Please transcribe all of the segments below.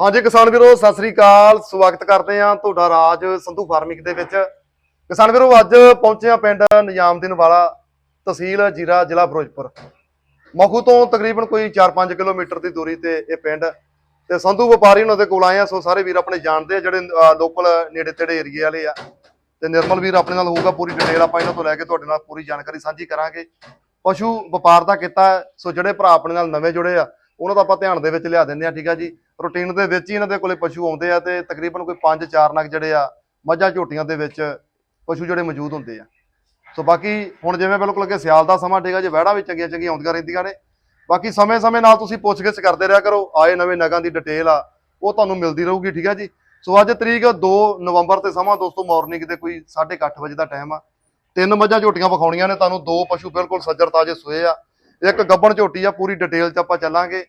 ਹਾਂਜੀ ਕਿਸਾਨ ਵੀਰੋ ਸਤਿ ਸ੍ਰੀ ਅਕਾਲ। ਸਵਾਗਤ ਕਰਦੇ ਹਾਂ ਤੁਹਾਡਾ ਰਾਜ ਸੰਧੂ ਫਾਰਮਿੰਗ ਦੇ ਵਿੱਚ। ਕਿਸਾਨ ਵੀਰੋ ਅੱਜ ਪਹੁੰਚੇ ਹਾਂ ਪਿੰਡ ਨਿਜ਼ਾਮਦੀਨ ਵਾਲਾ ਤਹਿਸੀਲ ਜੀਰਾ ਜ਼ਿਲ੍ਹਾ ਫਿਰੋਜ਼ਪੁਰ। ਮਖੂ ਤੋਂ ਤਕਰੀਬਨ ਕੋਈ 4-5 ਕਿਲੋਮੀਟਰ ਦੀ ਦੂਰੀ ਤੇ ਇਹ ਪਿੰਡ ਤੇ ਸੰਧੂ ਵਪਾਰੀ ਉਹਨਾਂ ਦੇ ਕੋਲ ਆਏ ਆ ਸੋ ਸਾਰੇ ਵੀਰ ਆਪਣੇ ਜਾਣਦੇ ਆ ਜਿਹੜੇ ਲੋਕਲ ਨੇੜੇ ਤੇੜੇ ਏਰੀਏ ਵਾਲੇ ਆ। ਤੇ ਨਿਰਮਲ ਵੀਰ ਆਪਣੇ ਨਾਲ ਹੋਊਗਾ ਪੂਰੀ ਡਿਟੇਲ ਆਪਾਂ ਇਹਨਾਂ ਤੋਂ ਲੈ ਕੇ ਤੁਹਾਡੇ ਨਾਲ ਪੂਰੀ ਜਾਣਕਾਰੀ ਸਾਂਝੀ ਕਰਾਂਗੇ। ਪਸ਼ੂ ਵਪਾਰ ਦਾ ਕੀਤਾ ਹੈ, ਸੋ ਜਿਹੜੇ ਭਰਾ ਆਪਣੇ ਨਾਲ ਨਵੇਂ ਜੁੜੇ ਆ ਉਹਨਾਂ ਦਾ ਆਪਾਂ ਧਿਆਨ ਦੇ ਵਿੱਚ ਲਿਆ ਦਿੰਦੇ ਆ ਠੀਕ ਆ ਜੀ। ਰੂਟੀਨ ਦੇ ਵਿੱਚ ਹੀ ਇਹਨਾਂ ਦੇ ਕੋਲੇ ਪਸ਼ੂ ਆਉਂਦੇ ਆ ਤੇ ਤਕਰੀਬਨ ਕੋਈ 5-4 ਨਗ ਜਿਹੜੇ ਆ, ਮੱਝਾਂ ਝੋਟੀਆਂ ਦੇ ਵਿੱਚ ਪਸ਼ੂ ਜਿਹੜੇ ਮੌਜੂਦ ਹੁੰਦੇ ਆ। ਸੋ ਬਾਕੀ ਹੁਣ ਜਿਵੇਂ ਬਿਲਕੁਲ ਅੱਗੇ ਸਿਆਲ ਦਾ ਸਮਾਂ, ਠੀਕ ਆ ਜੀ, ਵਹਿੜਾਂ ਵੀ ਚੰਗੀਆਂ ਚੰਗੀਆਂ ਆਉਂਦੀਆਂ ਰਹਿੰਦੀਆਂ ਨੇ। ਬਾਕੀ ਸਮੇਂ-ਸਮੇਂ ਨਾਲ ਤੁਸੀਂ ਪੁੱਛਗਿੱਛ ਕਰਦੇ ਰਿਹਾ ਕਰੋ, ਆਏ ਨਵੇਂ ਨਗਾਂ ਦੀ ਡਿਟੇਲ ਆ, ਉਹ ਤੁਹਾਨੂੰ ਮਿਲਦੀ ਰਹੂਗੀ, ਠੀਕ ਆ ਜੀ। ਸੋ ਅੱਜ ਤਰੀਕ 2 ਨਵੰਬਰ ਤੇ ਸਮਾਂ, ਦੋਸਤੋ ਮਾਰਨਿੰਗ ਦੇ ਕੋਈ 8:30 ਵਜੇ ਦਾ ਟਾਈਮ ਆ। ਤਿੰਨ ਮੱਝਾਂ ਝੋਟੀਆਂ ਵਿਖਾਉਣੀਆਂ ਨੇ, ਤੁਹਾਨੂੰ ਦੋ ਪਸ਼ੂ ਬਿਲਕੁਲ ਸੱਜਰ ਤਾਜੇ ਸੋਏ ਆ। ਇੱਕ ਗੱਬਣ ਝੋਟੀ ਆ ਪੂਰੀ ਡਿਟੇਲ 'ਚ ਆਪਾਂ ਚੱਲਾਂਗੇ।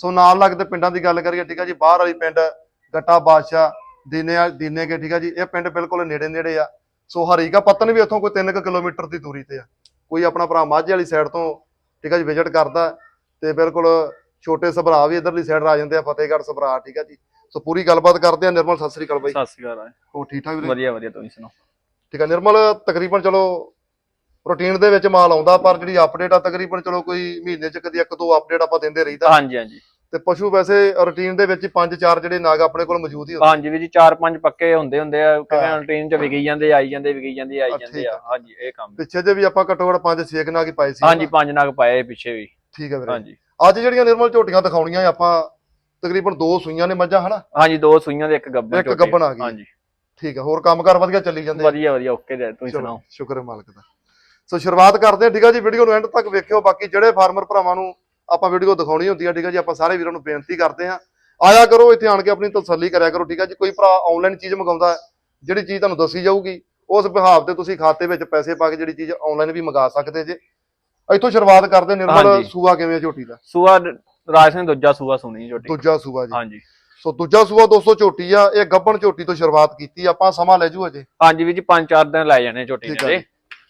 ਸੋ ਨਾਲ ਲੱਗਦੇ ਪਿੰਡਾਂ ਦੀ ਗੱਲ ਕਰੀਏ ਠੀਕ ਆ ਜੀ ਬਾਹਰ ਵਾਲੀ ਪਿੰਡ ਗੱਟਾ ਬਾਦਸ਼ਾਹ ਦੀਨੇ ਦੀਨੇ ਕੇ ਠੀਕ ਆ ਜੀ ਇਹ ਪਿੰਡ ਬਿਲਕੁਲ ਨੇੜੇ ਨੇੜੇ ਆ। ਸੋ ਹਰੀਕਾ ਪਤਨ ਵੀ ਇੱਥੋਂ ਕੋਈ 3 ਕਿਲੋਮੀਟਰ ਦੀ ਦੂਰੀ ਤੇ ਆ। ਕੋਈ ਆਪਣਾ ਭਰਾ ਮਾਝੇ ਵਾਲੀ ਸਾਈਡ ਤੋਂ ਠੀਕ ਆ ਜੀ ਵਿਜ਼ਿਟ ਕਰਦਾ ਤੇ ਬਿਲਕੁਲ ਛੋਟੇ ਸਭਰਾ ਵੀ ਇਧਰਲੀ ਸਾਈਡ ਆ ਜਾਂਦੇ ਆ ਫਤਿਹਗੜ੍ਹ ਸਭਰਾ ਠੀਕ ਆ ਜੀ। ਸੋ ਪੂਰੀ ਗੱਲਬਾਤ ਕਰਦੇ ਆ ਨਿਰਮਲ ਸਤਿ ਸ੍ਰੀ ਅਕਾਲ ਬਾਈ। ਸਤਿ ਸ਼੍ਰੀ ਅਕਾਲ ਹੋ ਠੀਕ ਠਾਕ ਵੀਰੇ? ਵਧੀਆ ਵਧੀਆ ਤੁਸੀਂ ਸੁਣਾਓ? ਠੀਕ ਆ ਨਿਰਮਲ ਤਕਰੀਬਨ ਚਲੋ ਰੂਟੀਨ ਦੇ ਵਿੱਚ ਮਾਲ ਆਉਂਦਾ ਪਰ ਜਿਹੜੀ ਅਪਡੇਟ ਆ ਤਕਰੀਬਨ ਚਲੋ ਕੋਈ ਮਹੀਨੇ ਚ ਕਦੀ ਇੱਕ ਦੋ ਅਪਡੇਟ ਆਪਾਂ ਦਿੰਦੇ ਰਹੀਦਾ। ਹਾਂਜੀ ਹਾਂਜੀ। ਤੇ ਪਸ਼ੂ ਵੈਸੇ ਰੂਟੀਨ ਦੇ ਵਿੱਚ ਪੰਜ ਚਾਰ ਜਿਹੜੇ ਨਾਗ ਆਪਣੇ ਕੋਲ ਮੌਜੂਦ ਹੀ ਹੁੰਦੇ। ਹਾਂਜੀ ਵੀ ਜੀ ਚਾਰ ਪੰਜ ਪੱਕੇ ਹੁੰਦੇ ਹੁੰਦੇ ਆ। ਕਿਵੇਂ ਟ੍ਰੇਨ ਚ ਵਿਕੀ ਜਾਂਦੇ ਆਈ ਜਾਂਦੇ ਵਿਕੀ ਜਾਂਦੇ ਆਈ ਜਾਂਦੇ ਆ। ਹਾਂਜੀ ਇਹ ਕੰਮ ਪਿੱਛੇ ਜੇ ਵੀ ਆਪਾਂ ਘੱਟੋ ਘੱਟ ਪੰਜ ਛੇ ਨਾਗ ਹੀ ਪਾਏ ਸੀ। ਹਾਂਜੀ ਪੰਜ ਨਗ ਪਾਏ ਪਿੱਛੇ ਵੀ। ਠੀਕ ਹੈ ਵੀਰੇ। ਹਾਂਜੀ। ਅੱਜ ਜਿਹੜੀਆਂ ਨਿਰਮਲ ਝੋਟੀਆਂ ਦਿਖਾਉਣੀਆਂ ਆਪਾਂ ਤਕਰੀਬਨ ਦੋ ਸੂਈਆਂ ਨੇ ਮੱਝਾਂ ਹਨਾ? ਹਾਂਜੀ ਦੋ ਸੂਈਆਂ ਦੇ ਇੱਕ ਗੱਬਨ ਇੱਕ ਗੱਭਣ ਆ ਗਈ। ਹਾਂਜੀ। ਠੀਕ ਹੈ ਹੋਰ ਕੰਮਕਾਰ ਵਧੀਆ ਚੱਲੀ ਜਾਂਦੇ? ਵਧੀਆ ਵਧੀਆ ਓਕੇ ਜੀ ਤੁਸੀਂ ਸੁਣਾਓ। ਸ਼ੁਕਰ ਹੈ ਮਾਲਕ ਦਾ। ਸੋ ਸ਼ੁਰੂਆਤ ਕਰਦੇ ਹਾਂ। ਠੀਕ ਆ ਜੀ ਵੀਡੀਓ ਨੂੰ ਐਂਡ ਤੱਕ ਵੇਖਿਓ। ਬਾਕੀ ਜਿਹੜੇ ਫਾਰਮਰ ਭਰਾਵਾਂ ਨੂੰ ਆਪਾਂ ਵੀਡੀਓ ਦਿਖਾਉਣੀ ਹੁੰਦੀ ਆ ਠੀਕ ਆ ਜੀ ਆਪਾਂ ਸਾਰੇ ਵੀਰਾਂ ਨੂੰ ਬੇਨਤੀ ਕਰਦੇ ਹਾਂ। ਆਇਆ ਕਰੋ ਇੱਥੇ ਆਣ ਕੇ ਆਪਣੀ ਤਸੱਲੀ ਕਰਿਆ ਕਰੋ ਠੀਕ ਆ ਜੀ। ਕੋਈ ਭਰਾ ਆਨਲਾਈਨ ਚੀਜ਼ ਮੰਗਾਉਂਦਾ ਜਿਹੜੀ ਚੀਜ਼ ਤੁਹਾਨੂੰ ਦੱਸੀ ਜਾਊਗੀ ਉਸ ਵਿਹਾਰ ਤੇ ਤੁਸੀਂ ਖਾਤੇ ਵਿੱਚ ਪੈਸੇ ਪਾ ਕੇ ਜਿਹੜੀ ਚੀਜ਼ ਆਨਲਾਈਨ ਵੀ ਮੰਗਾ ਸਕਦੇ ਜੇ। ਇੱਥੋਂ ਸ਼ੁਰੂਆਤ ਕਰਦੇ ਨਿਰਮਲ। ਸੂਆ ਕਿਵੇਂ ਝੋਟੀ ਦਾ? ਸੂਆ ਰਾਜ ਸਿੰਘ ਦੂਜਾ ਸੂਆ ਸੁਣੀ ਝੋਟੀ। ਦੂਜਾ ਸੂਆ ਜੀ। ਹਾਂਜੀ। ਸੋ ਦੂਜਾ ਸੂਆ 200 ਝੋਟੀ ਆ। ਇਹ ਗੱਬਣ ਝੋਟੀ ਤੋਂ ਸ਼ੁਰੂਆਤ ਕੀਤੀ ਆਪਾਂ ਸਮਾਂ ਲੈ ਜੂ ਅਜੇ। ਹਾਂਜੀ ਵੀ ਜੀ ਪੰਜ ਚਾਰ ਦਿਨ ਲੈ ਜਾਣੇ ਝੋਟੀ ਦੇ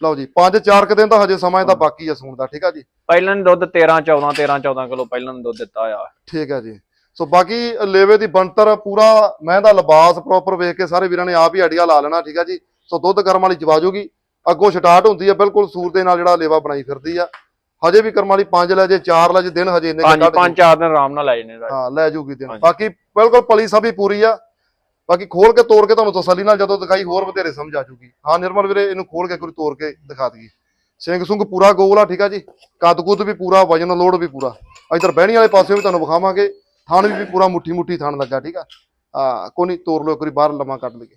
ਲਓ ਜੀ 5-4 ਕ ਦਿਨ ਤਾਂ ਹਜੇ ਸਮਾਂ ਇਹਦਾ ਬਾਕੀ ਆ ਸੂਣ ਦਾ ਠੀਕ ਆ ਜੀ? ਪਹਿਲਾਂ ਦੁੱਧ 13 14 13 14 ਕਿਲੋ ਪਹਿਲਾਂ ਦੁੱਧ ਦਿੱਤਾ ਆ। ਠੀਕ ਹੈ ਜੀ। ਸੋ ਬਾਕੀ ਲੇਵੇ ਦੀ ਬਣਤਰ ਪੂਰਾ ਮੈਂ ਦਾ ਲਿਬਾਸ ਪ੍ਰੋਪਰ ਵੇਖ ਕੇ ਸਾਰੇ ਵੀਰਾਂ ਨੇ ਆਪ ਹੀ ਆਈਡੀਆ ਲਾ ਲੈਣਾ ਠੀਕ ਹੈ ਜੀ। ਸੋ ਦੁੱਧ ਕਰਮ ਵਾਲੀ ਜਵਾਜੂਗੀ ਅੱਗੋਂ ਸਟਾਰਟ ਹੁੰਦੀ ਹੈ ਬਿਲਕੁਲ ਸੂਰ ਦੇ ਨਾਲ ਜਿਹੜਾ ਲੇਵਾ ਬਣਾਈ ਫਿਰਦੀ ਆ। ਹਜੇ ਵੀ ਕਰਮ ਵਾਲੀ 5 ਲੈ ਜੇ 4 ਲੈ ਜੇ ਦਿਨ ਹਜੇ ਇੰਨੇ ਕੱਢ ਪੰਜ ਚਾਰ ਦਿਨ ਆਰਾਮ ਨਾਲ ਲੈ ਜਾਣੇ ਰਾਜ। ਹਾਂ ਲੈ ਜੂਗੀ ਦਿਨ। ਬਾਕੀ ਬਿਲਕੁਲ ਪਲੀ ਸਭੀ ਪੂਰੀ ਆ। ਬਾਕੀ ਖੋਲ ਕੇ ਤੋੜ ਕੇ ਤੁਹਾਨੂੰ ਤਸੱਲੀ ਨਾਲ ਜਦੋਂ ਦਿਖਾਈ, ਹੋਰ ਵਧੇਰੇ ਸਮਝ ਆ ਜੂਗੀ। ਹਾਂ, ਨਿਰਮਲ ਵੀਰੇ, ਇਹਨੂੰ ਖੋਲ ਕੇ ਇੱਕ ਤੋੜ ਕੇ ਦਿਖਾ ਦਈਏ। ਸਿੰਘ ਸੁੰਗ ਪੂਰਾ ਗੋਲ ਆ, ਠੀਕ ਆ ਜੀ? ਕੱਦ ਕੁੱਦ ਵੀ ਪੂਰਾ, ਵਜਨ ਲੋਡ ਵੀ ਪੂਰਾ। ਇਧਰ ਬਹਿਣੀ ਵਾਲੇ ਪਾਸੇ ਵੀ ਤੁਹਾਨੂੰ ਵਿਖਾਵਾਂਗੇ। ਥਾਣ ਵੀ ਪੂਰਾ ਮੁੱਠੀ ਮੁੱਠੀ ਥਾਣ ਲੱਗਾ, ਠੀਕ ਆ? ਆ, ਕੋਈ ਨਹੀਂ ਤੋੜ ਲਓ ਇੱਕ ਵਾਰੀ, ਬਾਹਰ ਲੰਮਾ ਕੱਢ ਲਈਏ।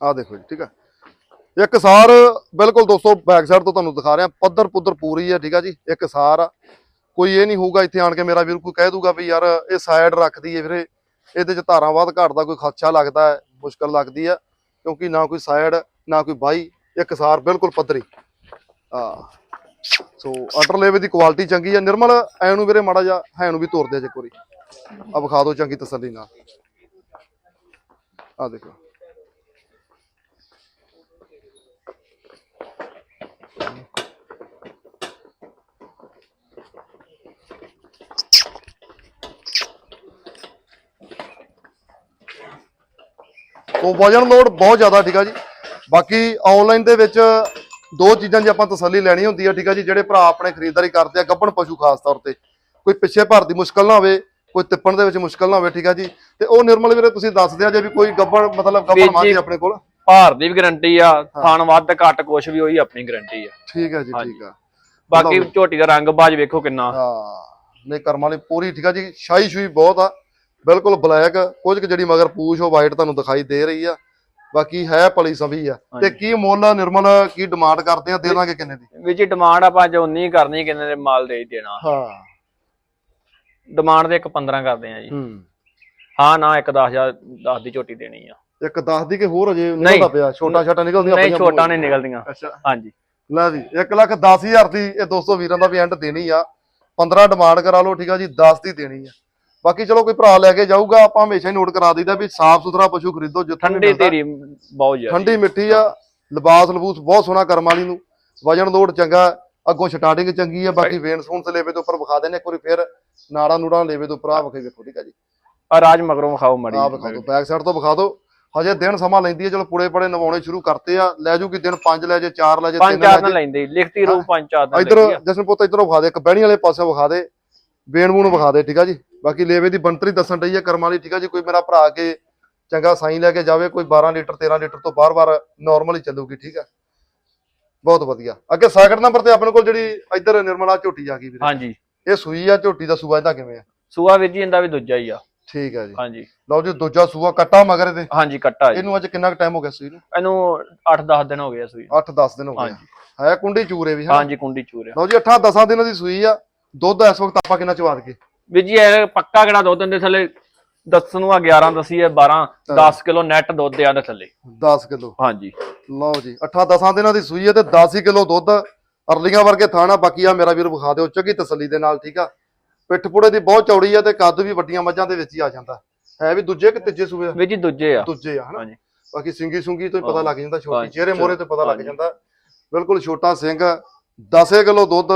ਆ ਦੇਖੋ ਜੀ, ਠੀਕ ਆ? ਇੱਕ ਸਾਰ ਬਿਲਕੁਲ ਦੋਸਤੋ ਬੈਕ ਸਾਈਡ ਤੋਂ ਤੁਹਾਨੂੰ ਦਿਖਾ ਰਿਹਾ, ਪੱਧਰ ਪੁੱਧਰ ਪੂਰੀ ਹੈ, ਠੀਕ ਆ ਜੀ, ਇੱਕ ਸਾਰ ਆ। ਕੋਈ ਇਹ ਨਹੀਂ ਹੋਊਗਾ ਇੱਥੇ ਆਣ ਕੇ ਮੇਰਾ ਵੀਰ ਕੋਈ ਕਹਿ ਦੂਗਾ ਵੀ ਯਾਰ ਇਹ ਸਾਈਡ ਰੱਖਦੀ ਹੈ ਵੀਰੇ, ਇਹਦੇ ਚ ਧਾਰਾਂ ਵੱਧ ਘੱਟਦਾ, ਕੋਈ ਖਦਸ਼ਾ ਲੱਗਦਾ ਹੈ ਮੁਸ਼ਕਲ ਲੱਗਦੀ ਆ, ਕਿਉਂਕਿ ਨਾ ਕੋਈ ਸਾਈਡ ਨਾ ਕੋਈ ਬਾਈ, ਇੱਕ ਸਾਰ ਬਿਲਕੁਲ ਪੱਧਰੀ। ਆ, ਸੋ ਅਟਰ ਲੇਵੇ ਦੀ ਕੁਆਲਿਟੀ ਚੰਗੀ ਆ, ਨਿਰਮਲ, ਐ ਨੂੰ ਵੀਰੇ ਮਾੜਾ ਜਿਹਾ, ਹੈ ਨੂੰ ਵੀ ਤੋੜ ਦੇ ਜੇ ਕੋਰੀ ਆ ਵਿਖਾ ਦਿਓ ਚੰਗੀ ਤਸੱਲੀ ਨਾਲ। ਆ ਦੇਖੋ। ਉਹ ਵਜਨ ਲੋਡ ਬਹੁਤ ਜ਼ਿਆਦਾ ਠੀਕ ਆ ਜੀ। ਬਾਕੀ ਆਨਲਾਈਨ ਦੇ ਵਿੱਚ ਦੋ ਚੀਜ਼ਾਂ ਜੇ ਆਪਾਂ ਤਸੱਲੀ ਲੈਣੀ ਹੁੰਦੀ ਆ ਠੀਕ ਆ ਜੀ ਜਿਹੜੇ ਭਰਾ ਆਪਣੇ ਖਰੀਦਦਾਰੀ ਕਰਦੇ ਆ ਗੱਭਣ ਪਸ਼ੂ ਖਾਸ ਤੌਰ ਤੇ। ਕੋਈ ਪਿੱਛੇ ਭਰ ਦੀ ਮੁਸ਼ਕਲ ਨਾ ਹੋਵੇ ਕੋਈ ਤਿੱਪਣ ਦੇ ਵਿੱਚ ਮੁਸ਼ਕਲ ਨਾ ਹੋਵੇ ਠੀਕ ਆ ਜੀ। ਤੇ ਉਹ ਨਿਰਮਲ ਵੀਰੇ ਤੁਸੀਂ ਦੱਸ ਦਿਆ ਜੇ ਵੀ ਕੋਈ ਗੱਭਣ ਮਤਲਬ ਗੱਭਣ ਮਾਝੀ ਆਪਣੇ ਕੋਲ? ਭਾਰ ਦੀ ਵੀ ਗਾਰੰਟੀ ਆ ਥਾਣ ਵੱਧ ਘੱਟ ਕੁਛ ਵੀ ਉਹੀ ਆਪਣੀ ਗਾਰੰਟੀ ਆ। ਠੀਕ ਹੈ ਜੀ। ਠੀਕ ਆ। ਬਾਕੀ। ਝੋਟੀ ਦਾ ਰੰਗ ਬਾਜ ਵੇਖੋ ਕਿੰਨਾ। ਹਾਂ ਨਹੀਂ ਕਰਮ ਵਾਲੀ ਪੂਰੀ ਠੀਕ ਆ ਜੀ ਸ਼ਾਈ ਸ਼ੂਈ ਬਹੁਤ ਆ। ਬਿਲਕੁਲ ਬਲੈਕ ਕੁਝ ਕੁ ਜਿਹੜੀ ਮਗਰ ਪੂਛ ਉਹ ਵਾਈਟ ਤੁਹਾਨੂੰ ਦਿਖਾਈ ਦੇ ਰਹੀ ਆ। ਬਾਕੀ ਹੈ ਪਲੀ ਸਭੀ ਆ। ਤੇ। ਕੀ ਮੁੱਲ ਆ ਨਿਰਮਲ? ਕੀ ਡਿਮਾਂਡ ਕਰਦੇ ਆ? ਦੇ ਦਾਂਗੇ ਕਿੰਨੇ ਦੀ? ਵਿੱਚ ਡਿਮਾਂਡ ਆਪਾਂ ਜੋ ਨਹੀਂ ਕਰਨੀ ਕਿੰਨੇ ਦੇ ਮਾਲ ਦੇ ਹੀ ਦੇਣਾ। ਹਾਂ। ਡਿਮਾਂਡ ਦੇ ਇੱਕ 15 ਕਰਦੇ ਆ ਜੀ। ਹੂੰ। ਹਾਂ ਨਾ ਇੱਕ 10000 10 ਦੀ ਝੋਟੀ ਦੇਣੀ ਆ। ਇੱਕ ਦੱਸ ਦੀ ਕਿ ਹੋਰ ਅਜੇ। ਨਿਕਲਦਾ ਪਿਆ? ਛੋਟਾ ਛੋਟਾ ਨਿਕਲਦੀਆਂ ਨਹੀਂ ਛੋਟਾ ਨਹੀਂ ਨਿਕਲਦੀਆਂ। ਅੱਛਾ। ਹਾਂਜੀ। ਲੈ ਜੀ 1 ਲੱਖ 10000 ਦੀ ਇਹ 200 ਵੀਰਾਂ ਦਾ ਵੀ ਐਂਡ ਦੇਣੀ ਆ। 15 ਡਿਮਾਂਡ ਕਰਾ ਲਓ ਠੀਕ ਆ ਜੀ 10 ਦੀ ਦੇਣੀ ਆ। ਬਾਕੀ ਚਲੋ ਕੋਈ ਭਰਾ ਲੈ ਕੇ ਜਾਊਗਾ ਆਪਾਂ ਹਮੇਸ਼ਾ ਹੀ ਨੋਟ ਕਰਾ ਦਈਦਾ ਵੀ ਸਾਫ਼ ਸੁਥਰਾ ਪਸ਼ੂ ਖਰੀਦੋ ਜਿੱਥੋਂ ਵੀ ਠੰਡੀ ਮਿਲਦਾ। ਤੇਰੀ ਬਹੁਤ ਜ਼ਿਆਦਾ। ਠੰਡੀ ਮਿੱਠੀ ਆ ਲਿਬਾਸ ਲਬੂਸ ਬਹੁਤ ਸੋਹਣਾ ਕਰਮ ਵਾਲੀ ਨੂੰ। ਵਜਨ ਲੋਡ ਚੰਗਾ ਅੱਗੋਂ ਸਟਾਰਟਿੰਗ ਚੰਗੀ ਆ ਬਾਕੀ ਵੇਨ ਸੂਨ ਤੇ ਲੇਵੇ ਦੇ ਉੱਪਰ ਵਿਖਾ ਦੇਣੇ ਇੱਕ ਵਾਰੀ ਫਿਰ ਨਾੜਾ ਨੂੜਾ ਲੇਵੇ ਦੇ ਉੱਪਰ ਆ ਵਿਖੇ ਵੇਖੋ ਠੀਕ ਆ ਜੀ। ਆ ਰਾਜ ਮਗਰੋਂ ਵਿਖਾਓ ਮੜੀ ਆ ਵਿਖਾ ਦਿਓ ਬੈਕ ਸਾਈਡ ਤੋਂ ਵਿਖਾ ਦਿਓ। ਹਜੇ ਦਿਨ ਸਮਾਂ ਲੈਂਦੀ ਹੈ ਚਲੋ ਪੁੜੇ ਪੜੇ ਨਵਾਉਣੇ ਸ਼ੁਰੂ ਕਰਤੇ ਆ। ਲੈ ਜੂਗੀ ਦਿਨ 5 ਲੈ ਜੇ 4 ਲੈ ਜੇ 3 ਪੰਜ ਲੈ ਚਾਰ ਨਾਲ ਜੇ ਲੈਂਦੇ। ਲਿਖਤੀ ਰੂਪ ਪੰਜ ਚਾਰ ਨਾਲ ਇਧਰ ਲੈਂਦੀ ਆ। ਜਸ਼ਨ ਪੁੱਤ ਇਧਰੋਂ ਵਿਖਾ ਦੇ ਇੱਕ ਬਹਿਣੀ ਵਾਲੇ ਪਾਸੇ ਵਿਖਾ ਦੇ। ਵੇਣ ਵੂਣ ਵਿਖਾ ਦੇ ਠੀਕ ਆ ਜੀ? ਬਾਕੀ ਲੇਵੇ ਦੀ ਬੰਤਰੀ ਦੱਸਣ ਡਈ ਹੈ ਕਰਮਾਂ ਵਾਲੀ ਠੀਕ ਆ ਜੀ? ਕੋਈ ਮੇਰਾ ਭਰਾ ਕੇ ਚੰਗਾ ਸਾਈ ਲੈ ਕੇ ਜਾਵੇ ਕੋਈ 12 ਲੀਟਰ 13 ਲੀਟਰ ਤੋਂ ਬਾਰ-ਬਾਰ ਨਾਰਮਲ ਹੀ ਚੱਲੂਗੀ ਠੀਕ ਆ? ਬਹੁਤ ਵਧੀਆ। ਅੱਗੇ ਸੈਕਿੰਡ ਨੰਬਰ ਤੇ ਆਪਣੇ ਕੋਲ ਜਿਹੜੀ ਇਧਰ ਨਿਰਮਲਾ ਝੋਟੀ ਆ ਗਈ ਵੀਰੇ। ਹਾਂਜੀ। ਇਹ ਸੂਈ ਆ ਝੋਟੀ ਦਾ ਸੂਆ ਇਹਦਾ ਕਿਵੇਂ ਆ? ਸੂਆ ਵੀਰ ਜੀ ਇਹਦਾ ਵੀ ਦੂਜਾ ਹੀ ਆ। ਠੀਕ ਆ ਜੀ। ਹਾਂਜੀ। ਲਓ ਜੀ ਦੂਜਾ ਸੂਆ ਕੱਟਾ ਮਗਰ ਇਹਦੇ। ਹਾਂਜੀ ਕੱਟਾ ਜੀ। ਇਹਨੂੰ ਅੱਜ ਕਿੰਨਾ ਕੁ ਟਾਈਮ ਹੋ ਗਿਆ ਸੂਈ ਨੂੰ? ਇਹਨੂੰ 8-10 ਦਿਨ ਹੋ ਗਏ ਆ ਸੂਈ ਨੂੰ। 8-10 ਦਿਨ ਹੋ ਗਏ ਹੈ ਕੁੰਡੀ ਚੂਰੇ ਵੀ ਹਾਂ ਹਾਂਜੀ ਕੁੰਡੀ ਚੂਰਿਆ ਲਓ ਜੀ 8-10 ਦਿਨਾਂ ਦੀ ਸੂਈ ਆ। ਦੁੱਧ ਇਸ ਵਕਤ ਆਪਾਂ ਕਿੰਨਾ ਚਵਾ ਦਈਏ? ਵੀਰ ਜੀ ਇਹ ਪੱਕਾ ਕਿਹੜਾ ਦੁੱਧ ਦੇ ਥੱਲੇ? ਦੱਸਣ ਨੂੰ ਆ 11 ਦਸੀ ਹੈ 12 10 ਕਿਲੋ ਨੈਟ ਦੁੱਧ ਆ ਦੇ ਥੱਲੇ। 10 ਕਿਲੋ। ਹਾਂਜੀ। ਲਓ ਜੀ 8-10 ਦਿਨਾਂ ਦੀ ਸੂਈ ਹੈ ਤੇ 10 ਹੀ ਕਿਲੋ ਦੁੱਧ ਅਰਲੀਆਂ ਵਰਗੇ ਥਾਣਾ ਬਾਕੀ ਆ ਮੇਰਾ ਵੀਰ ਵਿਖਾ ਦਿਓ ਚੰਗੀ ਤਸੱਲੀ ਦੇ ਨਾਲ ਠੀਕ ਆ? ਪਿੱਠ ਪੁੜੇ ਦੀ ਬਹੁਤ ਚੌੜੀ ਆ ਤੇ ਕੱਦ ਵੀ ਵੱਡੀਆਂ ਮੱਝਾਂ ਦੇ ਵਿੱਚ ਹੀ ਆ ਜਾਂਦਾ। ਹੈ ਵੀ ਦੂਜੇ ਕਿ ਤੀਜੇ ਸੂਏ? ਆ? ਵੀਰ ਜੀ ਦੂਜੇ ਆ। ਦੂਜੇ ਆ ਹਨਾ? ਹਾਂਜੀ। ਬਾਕੀ ਸਿੰਗੀ ਸੁੰਗੀ ਤੋਂ ਹੀ ਪਤਾ। ਲੱਗ ਜਾਂਦਾ ਛੋਟੀ ਚਿਹਰੇ ਮੋਰੇ ਤੋਂ ਪਤਾ ਲੱਗ। ਜਾਂਦਾ। ਬਿਲਕੁਲ ਛੋਟਾ ਸਿੰਘ 10 ਕਿਲੋ ਦੁੱਧ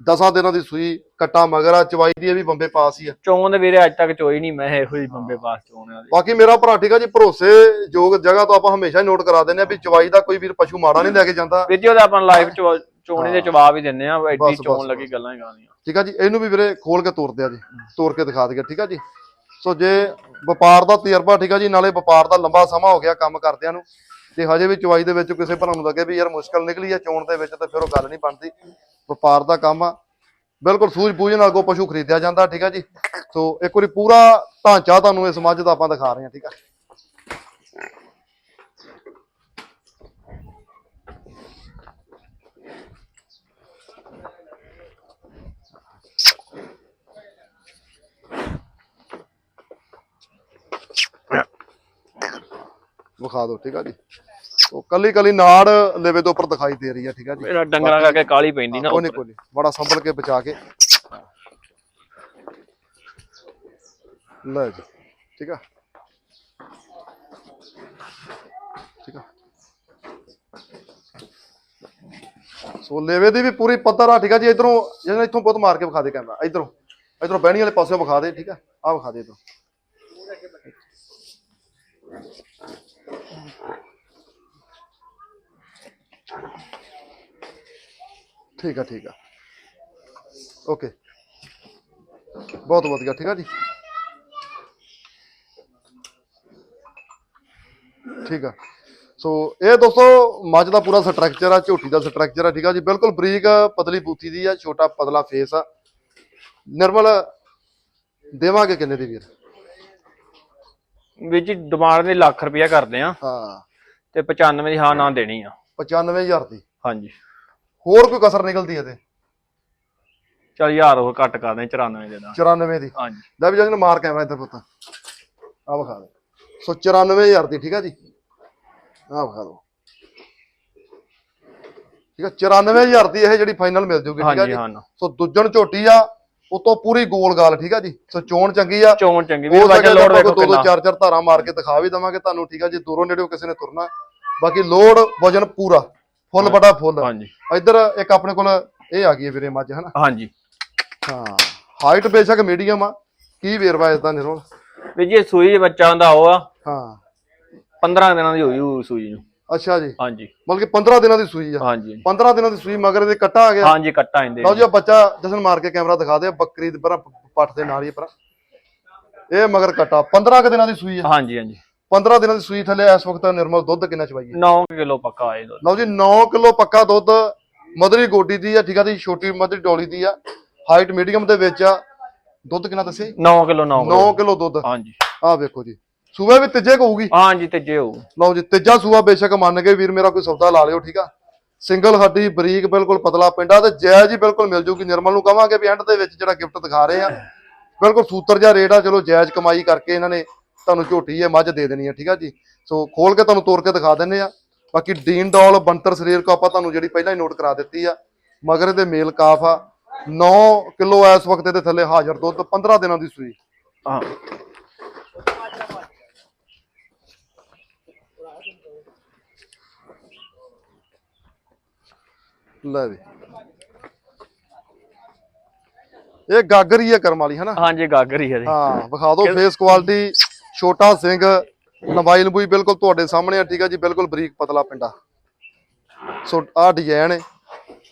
10 ਦਿਨਾਂ ਦੀ ਸੂਈ ਕੱਟਾ ਮਗਰ ਆ ਚਵਾਈ ਦੀ ਇਹ ਵੀ ਬੰਬੇ ਪਾਸ ਹੀ ਆ। ਚੋਣ ਦੇ ਵੀਰੇ ਅੱਜ ਤੱਕ ਚੋਈ ਨਹੀਂ ਮੈਂ ਇਹੋ ਹੀ ਬੰਬੇ ਪਾਸ ਚੋਣ ਵਾਲੀ। ਬਾਕੀ ਮੇਰਾ ਭਰਾ ਠੀਕ ਆ ਜੀ ਭਰੋਸੇ ਯੋਗ ਜਗ੍ਹਾ ਤੋਂ ਆਪਾਂ ਹਮੇਸ਼ਾ ਨੋਟ ਕਰਾ ਦਿੰਦੇ ਆ ਵੀ ਚਵਾਈ ਦਾ ਕੋਈ ਵੀਰ ਪਸ਼ੂ ਮਾੜਾ ਨਹੀਂ ਲੈ ਕੇ ਜਾਂਦਾ। ਵੀਰ ਜੀ ਉਹਦਾ ਆਪਾਂ ਲਾਈਵ ਚੋਣੇ ਦੇ ਜਵਾਬ ਹੀ ਦਿੰਨੇ ਆ ਐਡੀ ਚੋਣ ਲੱਗੀ ਗੱਲਾਂ ਹੀ ਗਾਲੀਆਂ ਠੀਕ ਆ ਜੀ ਇਹਨੂੰ ਵੀ ਵੀਰੇ ਖੋਲ ਕੇ ਤੋਰ ਦਿਆ ਜੀ ਤੋਰ ਕੇ ਦਿਖਾ ਦਿਆ ਠੀਕ ਆ ਜੀ। ਸੋ ਜੇ ਵਪਾਰ ਦਾ ਤਜਰਬਾ ਠੀਕ ਆ ਜੀ ਨਾਲੇ ਵਪਾਰ ਦਾ ਲੰਬਾ ਸਮਾਂ ਹੋ ਗਿਆ ਕੰਮ ਕਰਦਿਆਂ ਨੂੰ ਤੇ ਹਜੇ ਵੀ ਚਵਾਈ ਦੇ ਵਿੱਚ ਕਿਸੇ ਭਰਾ ਨੂੰ ਲੱਗੇ ਵੀ ਯਾਰ ਮੁਸ਼ਕਲ ਨਿਕਲੀ ਆ ਚੋਣ ਦੇ ਵਿੱਚ ਤੇ ਫਿਰ ਉਹ ਗੱਲ ਨਹੀਂ ਬਣਦੀ। ਵਪਾਰ ਦਾ ਕੰਮ ਆ। ਬਿਲਕੁਲ ਸੂਝ ਬੂਝ ਨਾਲ ਅੱਗੋਂ ਪਸ਼ੂ ਖਰੀਦਿਆ ਜਾਂਦਾ, ਠੀਕ ਆ ਜੀ। ਸੋ ਇੱਕ ਵਾਰੀ ਪੂਰਾ ਢਾਂਚਾ ਤੁਹਾਨੂੰ ਇਸ ਮੱਝ ਦਾ ਆਪਾਂ ਦਿਖਾ ਰਹੇ ਹਾਂ, ਠੀਕ ਆ। ਵਿਖਾ ਦਿਓ, ਠੀਕ ਆ ਜੀ। ਉਹ ਕੱਲੀ ਕੱਲੀ ਨਾੜ ਲੇਵੇ ਦੇ ਉੱਪਰ ਦਿਖਾਈ ਦੇ ਰਹੀ ਆ ਠੀਕ ਆ ਜੀ। ਮੇਰਾ ਡੰਗਰਾਂ ਕਰਕੇ ਕਾਲੀ ਪੈਂਦੀ ਨਾ ਕੋਈ ਨਹੀਂ ਕੋਈ ਨਹੀਂ ਬੜਾ ਸੰਭਲ ਕੇ ਬਚਾ ਕੇ। ਲੈ ਜੀ ਠੀਕ ਆ। ਠੀਕ ਆ। ਸੋ ਲੇਵੇ ਦੀ ਵੀ ਪੂਰੀ ਪੱਧਰ ਆ ਠੀਕ ਆ ਜੀ। ਇਧਰੋਂ ਜਿਹਨੇ ਇੱਥੋਂ ਪੁੱਤ ਮਾਰ ਕੇ ਵਿਖਾ ਦੇ ਕੈਮਰਾ। ਇਧਰੋਂ ਇਧਰੋਂ ਬਹਿਣੀ ਵਾਲੇ ਪਾਸੇ ਵਿਖਾ ਦੇ ਠੀਕ ਆ। ਆ ਵਿਖਾ ਦੇ ਇਧਰੋਂ। ਠੀਕ ਆ ਠੀਕ ਆ। ਓਕੇ। ਬਹੁਤ ਵਧੀਆ ਠੀਕ ਆ ਜੀ? ਠੀਕ ਆ। ਸੋ ਇਹ ਦੋਸਤੋ ਮੱਝ ਦਾ ਪੂਰਾ ਸਟਰਕਚਰ ਆ ਝੋਟੀ ਦਾ ਸਟਰਕਚਰ ਆ ਠੀਕ ਆ ਜੀ? ਬਿਲਕੁਲ ਬਰੀਕ ਪਤਲੀ ਬੂਥੀ ਦੀ ਆ ਛੋਟਾ ਪਤਲਾ ਫੇਸ ਆ। ਨਿਰਮਲ ਦੇਵਾਂਗੇ ਕਿੰਨੇ ਦੀ ਵੀਰ? ਵੀਰ ਜੀ ਡਿਮਾਂਡ ਦੇ ਲੱਖ ਰੁਪਇਆ ਕਰਦੇ ਆ। ਹਾਂ। ਤੇ 95 ਦੀ ਹਾਂ ਨਾ ਦੇਣੀ ਆ। 95000 ਦੀ। ਹਾਂਜੀ। ਹੋਰ ਕੋਈ ਕਸਰ ਨਿਕਲਦੀ ਹੈ ਤੇ? ਚਲ ਯਾਰ ਉਹ ਘੱਟ ਕਰਦੇ 94 ਦੇ ਦਾ 94 ਦੀ। ਹਾਂਜੀ। ਲੈ ਵੀ ਜਨ ਮਾਰ ਕੇ ਆਵਾਂ ਇੱਧਰ ਪੁੱਤ। ਆ ਵਿਖਾ ਦੇ। ਸੋ 94000 ਦੀ ਠੀਕ ਆ ਜੀ? ਆ ਵਿਖਾ ਦੋ। ਠੀਕ ਆ 94000 ਦੀ ਇਹ ਜਿਹੜੀ ਫਾਈਨਲ ਮਿਲ ਜੂਗੀ ਠੀਕ ਆ ਹਾਂਜੀ ਜੀ? ਹਾਂ ਸੋ ਦੁੱਜਣ ਝੋਟੀ ਆ ਉਤੋਂ ਪੂਰੀ ਗੋਲ ਗਾਲ ਠੀਕ ਆ ਜੀ? ਸੋ ਚੋਣ ਚੰਗੀ ਆ। ਚੋਣ ਚੰਗੀ। ਵੀ ਹੋ ਲੋਡ ਲੋੜ ਵੇਖੋ ਦੋ ਦੋ ਚਾਰ ਚਾਰ ਧਾਰਾਂ ਮਾਰ ਕੇ ਦਿਖਾ ਵੀ ਦਵਾਂਗੇ ਤੁਹਾਨੂੰ ਠੀਕ ਆ ਜੀ? ਦੂਰੋਂ ਨੇੜਿਓਂ ਕਿਸੇ ਨੇ ਤੁਰਨਾ। ਬਾਕੀ ਲੋਡ ਵਜਨ ਪੂਰਾ ਫੁੱਲ ਬੜਾ ਫੁੱਲ। ਹਾਂਜੀ। ਇੱਧਰ ਇੱਕ ਆਪਣੇ ਕੋਲ ਇਹ ਆ ਗਈ ਹੈ ਵੀਰੇ ਮੱਝ ਹਨਾ ਹਾਂਜੀ। ਹਾਂ ਹਾਈਟ ਬੇਸ਼ੱਕ ਮੀਡੀਅਮ ਆ। ਕੀ ਵੇਰਵਾ ਇਸ ਦਾ ਨਿਰੋਲ? ਵੀਰ ਜੀ ਸੂਈ ਬੱਚਾ ਦਾ ਉਹ ਆ। ਹਾਂ। 15 ਦਿਨਾਂ ਦੀ ਹੋਈ ਹੋਊ ਸੂਈ ਨੂੰ। ਅੱਛਾ ਜੀ। ਹਾਂਜੀ। ਮਤਲਬ ਕਿ 15 ਦਿਨਾਂ ਦੀ ਸੂਈ ਆ। ਹਾਂਜੀ। 15 ਦਿਨਾਂ ਦੀ ਸੂਈ ਮਗਰ ਦੇ ਕੱਟਾ ਆ ਗਿਆ। ਹਾਂਜੀ ਕੱਟਾ ਇੰਦੇ ਲਓ ਜੀ ਬੱਚਾ ਜਸਨ ਮਾਰ ਕੇ ਕੈਮਰਾ ਦਿਖਾ ਦੇ ਬੱਕਰੀ ਦੇ ਪਰਾਂ ਪੱਠ ਦੇ ਨਾਲ ਹੀ ਪਰਾਂ। ਇਹ ਮਗਰ ਕੱਟਾ 15 ਕੁ ਦਿਨਾਂ ਦੀ ਸੂਈ ਆ। ਹਾਂਜੀ ਹਾਂਜੀ। 15 ਦਿਨਾਂ ਦੀ ਸੂਈ ਥੱਲੇ ਇਸ ਵਕਤ ਨਿਰਮਲ ਦੁੱਧ ਕਿੰਨਾ ਚਵਾਈਏ 9 ਕਿਲੋ ਪੱਕਾ ਆਏ ਦੁੱਧ। ਲਓ ਜੀ 9 ਕਿਲੋ ਪੱਕਾ ਦੁੱਧ ਮਧਰੀ ਗੋਡੀ ਦੀ ਆ ਠੀਕ ਆ ਜੀ ਛੋਟੀ ਮਧਰੀ ਡੋਲੀ ਦੀ ਆ। ਹਾਈਟ ਮੀਡੀਅਮ ਦੇ ਵਿੱਚ ਆ। ਦੁੱਧ ਕਿੰਨਾ ਦੱਸੇ 9 ਕਿਲੋ 9 9 ਕਿਲੋ ਦੁੱਧ। ਹਾਂਜੀ। ਆਹ ਵੇਖੋ ਜੀ ਸੂਬੇ ਵੀ ਤੀਜੇ ਕੋ ਹੋਊਗੀ? ਹਾਂਜੀ ਤੇ ਜੇ ਹੋਊ ਲਓ ਜੀ ਤੀਜਾ ਸੂਆ ਬੇਸ਼ੱਕ ਮੰਨ ਕੇ ਵੀਰ ਮੇਰਾ ਕੋਈ ਸੌਦਾ ਲਾ ਲਿਓ ਠੀਕ ਆ। ਸਿੰਗਲ ਹੱਡੀ ਬਰੀਕ ਬਿਲਕੁਲ ਪਤਲਾ ਪਿੰਡਾ ਤੇ ਜਾਇਜ਼ ਹੀ ਬਿਲਕੁਲ ਮਿਲ ਜੂਗੀ। ਨਿਰਮਲ ਨੂੰ ਕਵਾਂਗੇ ਵੀ ਐਂਡ ਦੇ ਵਿੱਚ ਜਿਹੜਾ ਗਿਫਟ ਦਿਖਾ ਰਹੇ ਆ। ਬਿਲਕੁਲ ਸੂਤਰ ਜਿਹਾ ਰੇਟ ਆ ਚਲੋ ਜਾਇਜ਼ ਕਮਾਈ ਕਰਕੇ ਇਹਨਾਂ ਨੇ ਤੁਹਾਨੂੰ ਝੋਟੀ ਇਹ ਮੱਝ ਦੇ ਦੇਣੀ ਆ ਠੀਕ ਆ ਜੀ? ਸੋ ਖੋਲ ਕੇ ਤੁਹਾਨੂੰ ਤੋੜ ਕੇ ਦਿਖਾ ਦਿੰਨੇ ਆ। ਬਾਕੀ ਡੀਨ ਡੋਲ ਬੰਤਰ ਸਰੀਰ ਕੋ ਆਪਾਂ ਤੁਹਾਨੂੰ ਜਿਹੜੀ ਪਹਿਲਾਂ ਹੀ ਨੋਟ ਕਰਾ ਦਿੱਤੀ ਆ। ਮਗਰ ਇਹਦੇ ਮੇਲ ਕਾਫ ਆ। 9 ਕਿਲੋ ਇਸ ਵਕਤ ਇਹਦੇ ਥੱਲੇ ਹਾਜ਼ਰ ਦੁੱਧ 15 ਦਿਨਾਂ ਦੀ ਸੂਈ। ਹਾਂ। ਲੈ ਵੀ। ਇਹ ਗਾਗਰ ਹੀ ਹੈ ਕਰਮ ਵਾਲੀ ਹਨਾ? ਹਾਂਜੀ ਗਾਗਰ ਹੀ ਹੈ ਜੀ। ਹਾਂ ਵਿਖਾ ਦਿਓ ਫੇਸ ਕੁਆਲਿਟੀ ਛੋਟਾ ਸਿੰਘ ਲੰਬਾਈ ਲੰਬੂਈ ਬਿਲਕੁਲ ਤੁਹਾਡੇ ਸਾਹਮਣੇ ਆ ਠੀਕ ਆ ਜੀ ਬਿਲਕੁਲ ਬਰੀਕ ਪਤਲਾ ਪਿੰਡਾ ਸੋ ਆਹ ਡਿਜ਼ਾਈਨ ਹੈ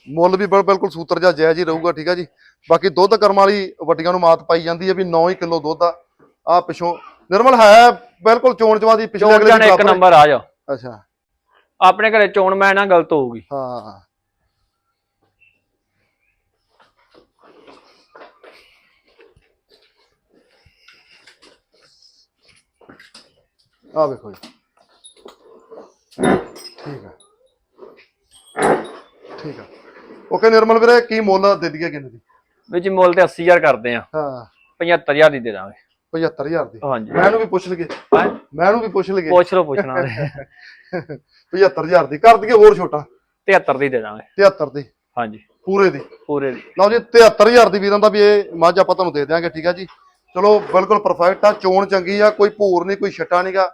ਮੁੱਲ ਵੀ ਬਿਲ- ਬਿਲਕੁਲ ਸੂਤਰ ਜਿਹਾ ਜਾਇਜ਼ ਹੀ ਰਹੂਗਾ ਠੀਕ ਆ ਜੀ। ਬਾਕੀ ਦੁੱਧ ਕਰਮ ਵਾਲੀ ਵੱਡੀਆਂ ਨੂੰ ਮਾਤ ਪਾਈ ਜਾਂਦੀ ਹੈ ਵੀ 9 ਹੀ ਕਿਲੋ ਦੁੱਧ ਆ। ਆ ਪਿਛੋਂ ਨਿਰਮਲ ਹੈ ਬਿਲਕੁਲ ਚੋਣ ਚਵਾ ਦੀ ਪਿਛਲੇ ਅਗਲੇ ਇੱਕ ਹੈ। ਨੰਬਰ ਆ ਜਾ ਅੱਛਾ। ਆਪਣੇ ਘਰੇ ਚੋਣ ਮੈਂ ਨਾ ਗਲਤ ਹੋਊਗੀ। ਹਾਂ। ਆ ਵੇਖੋ ਜੀ। ਠੀਕ ਆ। ਠੀਕ ਆ। ਓਕੇ ਨਿਰਮਲ ਵੀਰੇ ਕੀ ਮੁੱਲ ਦੇ ਦਈਏ ਕਿੰਨੇ ਦੀ? ਵਿੱਚ ਮੁੱਲ ਤੇ 80000 ਕਰਦੇ ਆ। ਹਾਂ। 75000 ਦੀ ਦੇ ਦਾਂਗੇ। 75000 ਦੀ? ਹਾਂਜੀ। ਮੈਂ ਇਹਨੂੰ ਵੀ ਪੁੱਛ ਹੈਂ? ਮੈਂ ਇਹਨੂੰ ਵੀ ਪੁੱਛ ਲਈਏ। ਪੁੱਛ ਲਓ ਪੁੱਛਣਾ 75000 ਦੀ। ਕਰ ਦਈਏ ਹੋਰ ਛੋਟਾ। 73 ਦੀ ਦੇ ਦਾਂਗੇ। 73 ਦੀ। ਹਾਂਜੀ। ਪੂਰੇ ਦੀ। ਪੂਰੇ ਦੀ। ਲਓ ਜੀ 73000 ਦੀ ਵੀਰਾਂ ਦਾ ਵੀ ਇਹ ਮੱਝ ਆਪਾਂ ਤੁਹਾਨੂੰ ਦੇ ਦਿਆਂਗੇ ਠੀਕ ਆ ਜੀ। ਚਲੋ ਬਿਲਕੁਲ ਪਰਫੈਕਟ ਆ। ਚੋਣ ਚੰਗੀ ਆ ਕੋਈ ਭੂਰ ਨਹੀਂ ਕੋਈ ਛੱਟਾ ਨਹੀਂਗਾ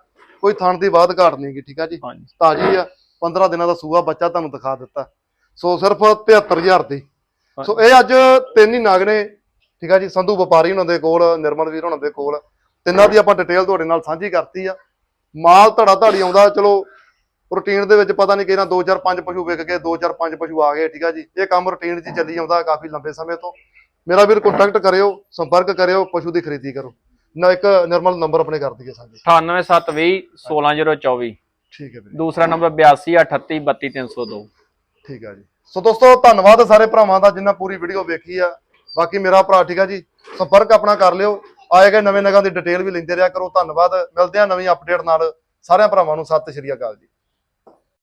ਕੋਈ ਥਣ ਦੀ ਬਾਤ ਘਾਟ ਨਹੀਂਗੀ ਠੀਕ ਆ ਜੀ? ਹਾਂਜੀ। ਤਾਜੀ ਆ 15 ਦਿਨਾਂ ਦਾ ਸੂਆ ਬੱਚਾ ਤੁਹਾਨੂੰ ਦਿਖਾ ਦਿੱਤਾ। ਸੋ ਸਿਰਫ 73000 ਦੀ। ਸੋ ਇਹ ਅੱਜ ਤਿੰਨ ਹੀ ਨਾਗ ਨੇ ਠੀਕ ਆ ਜੀ? ਸੰਧੂ ਵਪਾਰੀ ਉਹਨਾਂ ਦੇ ਕੋਲ ਨਿਰਮਲ ਵੀਰ ਉਹਨਾਂ ਦੇ ਕੋਲ। ਤਿੰਨਾਂ ਦੀ ਆਪਾਂ ਡਿਟੇਲ ਤੁਹਾਡੇ ਨਾਲ ਸਾਂਝੀ ਕਰਤੀ ਆ। ਮਾਲ ਧੜਾ ਧਾੜੀ ਆਉਂਦਾ ਚਲੋ ਰੂਟੀਨ ਦੇ ਵਿੱਚ ਪਤਾ ਨਹੀਂ ਕਿਹਨਾਂ 2 4 5 ਪਸ਼ੂ ਵਿਕ ਗਏ 2 4 5 ਪਸ਼ੂ ਆ ਗਏ ਠੀਕ ਆ ਜੀ? ਇਹ ਕੰਮ ਰੂਟੀਨ 'ਚ ਚੱਲੀ ਆਉਂਦਾ ਕਾਫੀ ਲੰਬੇ ਸਮੇਂ ਤੋਂ। ਮੇਰਾ ਵੀਰ ਕੰਟੈਕਟ ਕਰਿਓ ਸੰਪਰਕ ਕਰਿਓ ਪਸ਼ੂ ਦੀ ਖਰੀਦੀ ਕਰੋ। ਨਾ ਇੱਕ ਨਿਰਮਲ ਨੰਬਰ ਆਪਣੇ ਕਰ ਦਈਏ ਸਾਡੇ। 98720 16024 ਠੀਕ ਹੈ ਵੀਰੇ। ਦੂਸਰਾ ਨੰਬਰ 8238323302 ਠੀਕ ਆ ਜੀ। ਸੋ ਦੋਸਤੋ ਧੰਨਵਾਦ ਸਾਰੇ ਭਰਾਵਾਂ ਦਾ ਜਿਨ੍ਹਾਂ ਪੂਰੀ ਵੀਡੀਓ ਵੇਖੀ ਆ। ਬਾਕੀ ਮੇਰਾ ਭਰਾ ਠੀਕ ਆ ਜੀ ਸੰਪਰਕ ਆਪਣਾ ਕਰ ਲਿਓ। ਆਏ ਗਏ ਨਵੇਂ ਨਗਾਂ ਦੀ ਡਿਟੇਲ ਵੀ ਲੈਂਦੇ ਰਿਹਾ ਕਰੋ। ਧੰਨਵਾਦ। ਮਿਲਦੇ ਆ ਨਵੀਂ ਅਪਡੇਟ ਨਾਲ। ਸਾਰਿਆਂ ਭਰਾਵਾਂ ਨੂੰ ਸਤਿ ਸ਼੍ਰੀ ਅਕਾਲ ਜੀ।